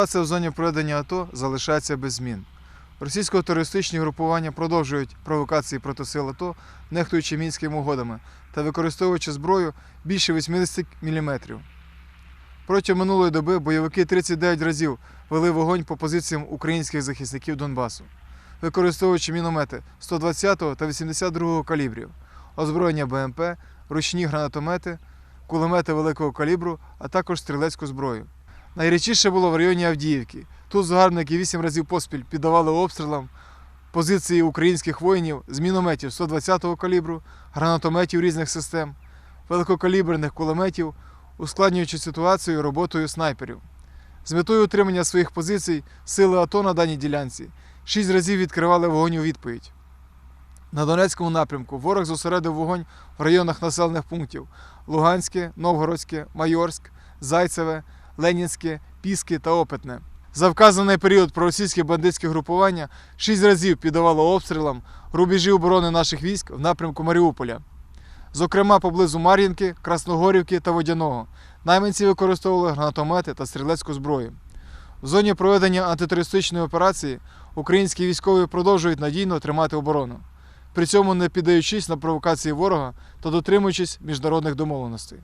Ситуація в зоні проведення АТО залишається без змін. Російсько-терористичні групування продовжують провокації проти сил АТО, нехтуючи мінськими угодами та використовуючи зброю більше 80 мм. Протягом минулої доби бойовики 39 разів вели вогонь по позиціям українських захисників Донбасу, використовуючи міномети 120 та 82 калібрів, озброєння БМП, ручні гранатомети, кулемети великого калібру, а також стрілецьку зброю. Найрідчіше було в районі Авдіївки. Тут згарбники вісім разів поспіль піддавали обстрілам позиції українських воїнів з мінометів 120-го калібру, гранатометів різних систем, великокаліберних кулеметів, ускладнюючи ситуацію роботою снайперів. З метою утримання своїх позицій сили АТО на даній ділянці шість разів відкривали вогонь у відповідь. На Донецькому напрямку ворог зосередив вогонь в районах населених пунктів Луганське, Новгородське, Майорськ, Зайцеве, Ленінське, Піски та Опитне. За вказаний період проросійське бандитське групування шість разів піддавало обстрілам рубежі оборони наших військ в напрямку Маріуполя. Зокрема, поблизу Мар'їнки, Красногорівки та Водяного. Найманці використовували гранатомети та стрілецьку зброю. В зоні проведення антитерористичної операції українські військові продовжують надійно тримати оборону, при цьому не піддаючись на провокації ворога та дотримуючись міжнародних домовленостей.